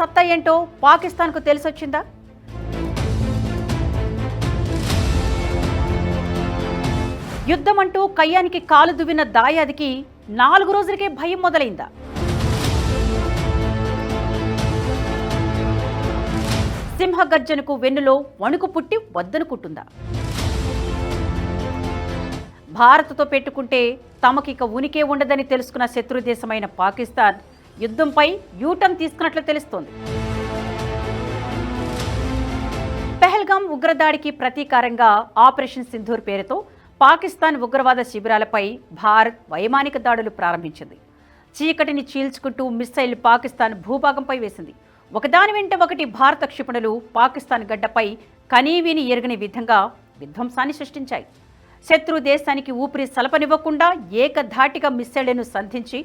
సత్తా ఏంటో పాకిస్తాన్కు తెలిసొచ్చిందా? యుద్ధం అంటూ కయ్యానికి కాలు దువ్విన దాయాదికి నాలుగు రోజులకే భయం మొదలైందా? సింహగర్జనకు వెన్నులో వణుకు పుట్టి వద్దనుకుంటుందా? భారత్తో పెట్టుకుంటే తమకిక ఉనికే ఉండదని తెలుసుకున్న శత్రుదేశమైన పాకిస్తాన్ యుద్ధంపై యూటర్న్ తీసుకున్నట్లు తెలుస్తోంది. పెహల్గాం ఉగ్రదాడికి ప్రతీకారంగా ఆపరేషన్ సింధూర్ పేరుతో పాకిస్తాన్ ఉగ్రవాద శిబిరాలపై భారత్ వైమానిక దాడులు ప్రారంభించింది. చీకటిని చీల్చుకుంటూ మిస్సైల్ పాకిస్తాన్ భూభాగంపై వేసింది. ఒకదాని వెంట ఒకటి భారత క్షిపణులు పాకిస్తాన్ గడ్డపై కనీవిని ఎరగని విధంగా విధ్వంసాన్ని సృష్టించాయి. శత్రు దేశానికి ఊపిరి సలపనివ్వకుండా ఏకధాటిగా మిస్సైళ్ళను సంధించి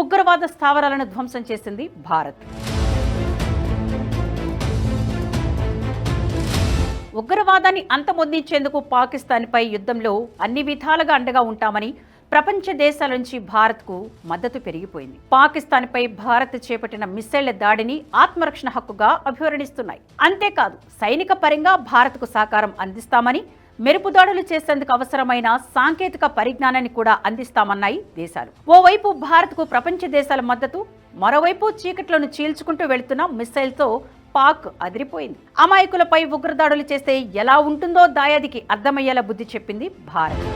ఉగ్రవాద స్థావరాలను ధ్వంసం చేసింది భారత్. ఉగ్రవాదాన్ని అంతమొందించేందుకు పాకిస్తాన్పై యుద్ధంలో అన్ని విధాలుగా అండగా ఉంటామని ప్రపంచ దేశాల నుంచి భారత్కు మద్దతు పెరిగిపోయింది. పాకిస్తాన్పై భారత్ చేపట్టిన మిస్సైళ్ళ దాడిని ఆత్మరక్షణ హక్కుగా అభివర్ణిస్తున్నాయి. అంతేకాదు సైనిక పరంగా భారత్కు సహకారం అందిస్తామని మెరుపు దాడులు చేసేందుకు అవసరమైన సాంకేతిక పరిజ్ఞానాన్ని కూడా అందిస్తామన్నాయి దేశాలు. ఓవైపు భారత్కు ప్రపంచ దేశాల మద్దతు మరోవైపు చీకట్లను చీల్చుకుంటూ వెళుతున్న మిస్సైల్తో పాక్ అదిరిపోయింది. అమాయకులపై ఉగ్రదాడులు చేస్తే ఎలా ఉంటుందో దాయాదికి అర్థమయ్యేలా బుద్ధి చెప్పింది భారత్.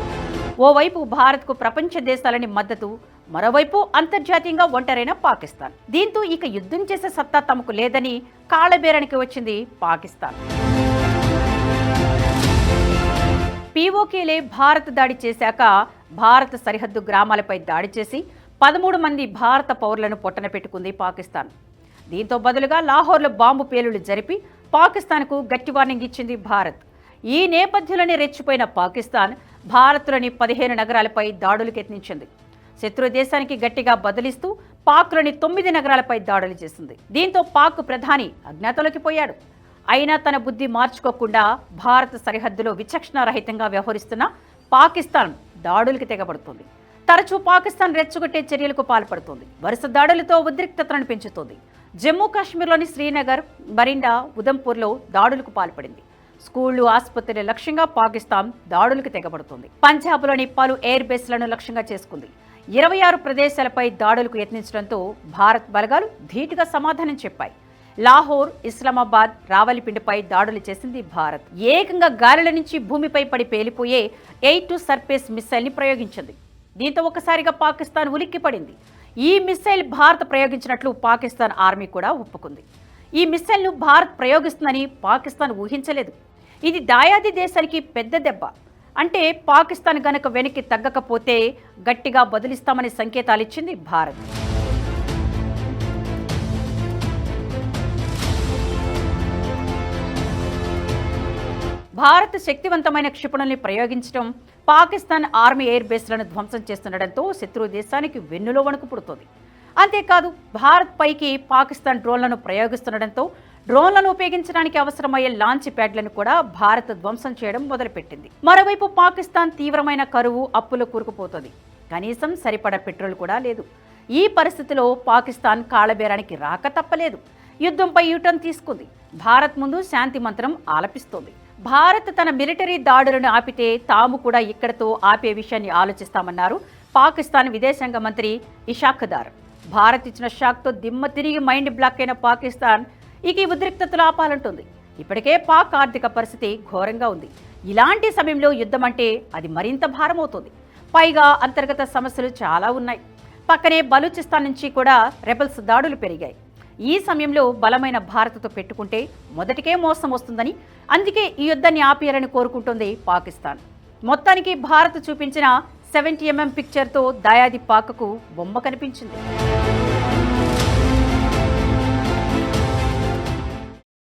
ఓవైపు భారత్కు ప్రపంచ దేశాలని మద్దతు మరోవైపు అంతర్జాతీయంగా ఒంటరైన పాకిస్తాన్. దీంతో ఇక యుద్ధం చేసే సత్తా తమకు లేదని కాళ్ళబేరానికి వచ్చింది పాకిస్తాన్. పీఓకేలే భారత్ దాడి చేశాక భారత సరిహద్దు గ్రామాలపై దాడి చేసి పదమూడు మంది భారత పౌరులను పొట్టన పెట్టుకుంది పాకిస్తాన్. దీంతో బదులుగా లాహోర్లో బాంబు పేలుళ్ళు జరిపి పాకిస్తాన్కు గట్టి వార్నింగ్ ఇచ్చింది భారత్. ఈ నేపథ్యంలోనే రెచ్చిపోయిన పాకిస్తాన్ భారత్లోని పదిహేను నగరాలపై దాడులకు యత్నించింది శత్రు దేశానికి గట్టిగా బదిలిస్తూ పాక్లోని తొమ్మిది నగరాలపై దాడులు చేసింది. దీంతో పాక్ ప్రధాని అజ్ఞాతంలోకి పోయాడు. అయినా తన బుద్ధి మార్చుకోకుండా భారత సరిహద్దులో విచక్షణారహితంగా వ్యవహరిస్తున్న పాకిస్తాన్ దాడులకు తెగబడుతుంది. తరచూ పాకిస్తాన్ రెచ్చగొట్టే చర్యలకు పాల్పడుతుంది. వరుస దాడులతో ఉద్రిక్తతను పెంచుతోంది. జమ్మూ కాశ్మీర్లోని శ్రీనగర్ మరిండా ఉదంపూర్లో దాడులకు పాల్పడింది. స్కూళ్ళు ఆసుపత్రుల లక్ష్యంగా పాకిస్తాన్ దాడులకు తెగబడుతుంది. పంజాబ్లోని పలు ఎయిర్ బేస్లను లక్ష్యంగా చేసుకుంది. ఇరవై ఆరు ప్రదేశాలపై దాడులకు యత్నించడంతో భారత్ బలగాలు ధీటుగా సమాధానం చెప్పాయి. లాహోర్ ఇస్లామాబాద్ రావలిపిండిపై దాడులు చేసింది భారత్. ఏకంగా గాలిల నుంచి భూమిపై పడి పేలిపోయే ఎయిట్ టు సర్ఫేస్ మిస్సైల్ని ప్రయోగించింది. దీంతో ఒకసారిగా పాకిస్తాన్ ఉలిక్కిపడింది ఈ మిస్సైల్ భారత్ ప్రయోగించినట్లు పాకిస్తాన్ ఆర్మీ కూడా ఒప్పుకుంది. ఈ మిస్సైల్ను భారత్ ప్రయోగిస్తుందని పాకిస్తాన్ ఊహించలేదు. ఇది దాయాది దేశానికి పెద్ద దెబ్బ. అంటే పాకిస్తాన్ గనక వెనక్కి తగ్గకపోతే గట్టిగా బదులిస్తామని సంకేతాలిచ్చింది భారత్. భారత్ శక్తివంతమైన క్షిపణుల్ని ప్రయోగించడం పాకిస్తాన్ ఆర్మీ ఎయిర్ బేస్లను ధ్వంసం చేస్తుండటంతో శత్రు దేశానికి వెన్నులో వణుకు పుడుతోంది. అంతేకాదు భారత్ పైకి పాకిస్తాన్ డ్రోన్లను ప్రయోగిస్తుండటంతో డ్రోన్లను ఉపయోగించడానికి అవసరమయ్యే లాంచ్ ప్యాడ్లను కూడా భారత్ ధ్వంసం చేయడం మొదలుపెట్టింది. మరోవైపు పాకిస్తాన్ తీవ్రమైన కరువు అప్పులు కూరుకుపోతుంది. కనీసం సరిపడ పెట్రోల్ కూడా లేదు. ఈ పరిస్థితిలో పాకిస్తాన్ కాళ్ళబేరానికి రాక తప్పలేదు. యుద్ధంపై యూటర్న్ తీసుకుంది. భారత్ ముందు శాంతి మంత్రం ఆలపిస్తోంది. భారత్ తన మిలిటరీ దాడులను ఆపితే తాము కూడా ఇక్కడతో ఆపే విషయాన్ని ఆలోచిస్తామన్నారు పాకిస్తాన్ విదేశాంగ మంత్రి ఇషాఖదార్ భారత్ ఇచ్చిన షాక్తో దిమ్మ తిరిగి మైండ్ బ్లాక్ అయిన పాకిస్తాన్ ఇక ఈ ఉద్రిక్తతలు ఆపాలంటుంది. ఇప్పటికే పాక్ ఆర్థిక పరిస్థితి ఘోరంగా ఉంది. ఇలాంటి సమయంలో యుద్ధం అంటే అది మరింత భారమవుతుంది. పైగా అంతర్గత సమస్యలు చాలా ఉన్నాయి. పక్కనే బలూచిస్తాన్ నుంచి కూడా రెబల్స్ దాడులు పెరిగాయి. ఈ సమయంలో బలమైన భారత్తో పెట్టుకుంటే మొదటికే మోసం వస్తుందని అందుకే ఈ యుద్ధాన్ని ఆపేయాలని కోరుకుంటోంది పాకిస్తాన్. మొత్తానికి భారత్ చూపించిన సెవెంటీ ఎంఎం పిక్చర్తో దాయాది పాకకు బొమ్మ కనిపించింది.